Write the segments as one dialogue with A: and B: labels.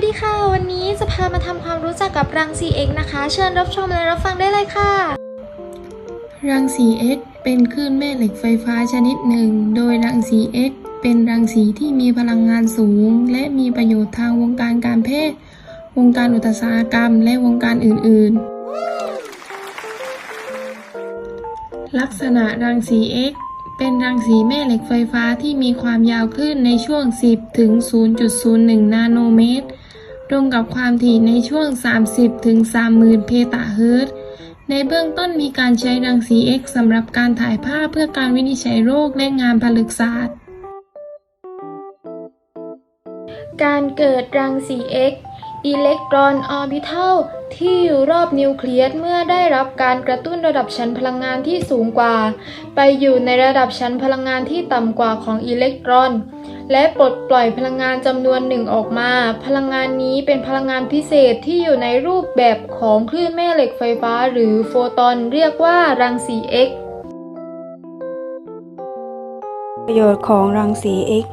A: วัสดีค่ะ วันนี้จะพามาทำความรู้จักกับรังสีเอกนะคะ เชิญรับชมและรับฟังได้เลยค่ะ
B: รังสี X เป็นคลื่นแม่เหล็กไฟฟ้าชนิดหนึ่ง โดยรังสี X เป็นรังสีที่มีพลังงานสูง และมีประโยชน์ทางวงการการแพทย์ วงการอุตสาหกรรม และวงการอื่น ๆ ลักษณะรังสี X เป็นรังสีแม่เหล็กไฟฟ้าที่มีความยาวคลื่นในช่วง 10 ถึง 0.01 นาโนเมตร ตรงกับความถี่ในช่วง 30 ถึง 30,000 เพตาเฮิรตซ์ ในเบื้องต้นมีการใช้รังสี X สำหรับการถ่ายภาพเพื่อการวินิจฉัยโรคและงานผลึกศาสตร์
A: การเกิดรังสี X อิเล็กตรอนออร์บิทัลที่อยู่รอบนิวเคลียสเมื่อได้รับการกระตุ้นระดับชั้นพลังงานที่สูงกว่า ไปอยู่ในระดับชั้นพลังงานที่ต่ำกว่าของอิเล็กตรอน และปลดปล่อยพลังงานจำนวนหนึ่งออกมา พลังงานนี้เป็นพลังงานพิเศษที่อยู่ในรูปแบบของคลื่นแม่เหล็กไฟฟ้า หรือโฟตอนเรียกว่ารังสี X
C: ประโยชน์ของรังสี X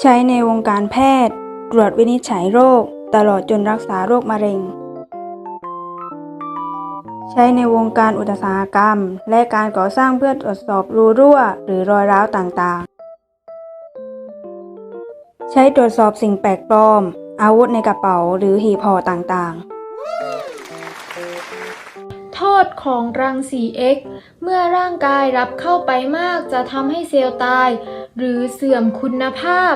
C: ใช้ในวงการแพทย์ ตรวจวินิจฉัยโรค ตลอดจนรักษาโรคมะเร็ง ใช้ในวงการอุตสาหกรรม และการก่อสร้างเพื่อตรวจสอบรูรั่ว หรือรอยร้าวต่างๆ ใช้ตรวจสอบสิ่งแปลกปลอม อาวุธในกระเป๋าหรือหีบห่อต่างๆ
A: โทษของรังสี X เมื่อร่างกายรับเข้าไปมากจะทำให้เซลล์ตาย หรือเสื่อมคุณภาพ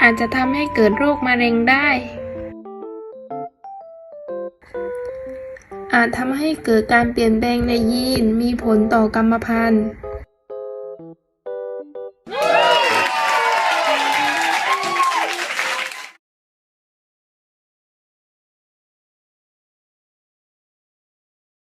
B: อาจจะทำให้เกิดโรคมะเร็งได้ อาจทำให้เกิดการเปลี่ยนแปลงในยีนมีผลต่อกรรมพันธุ์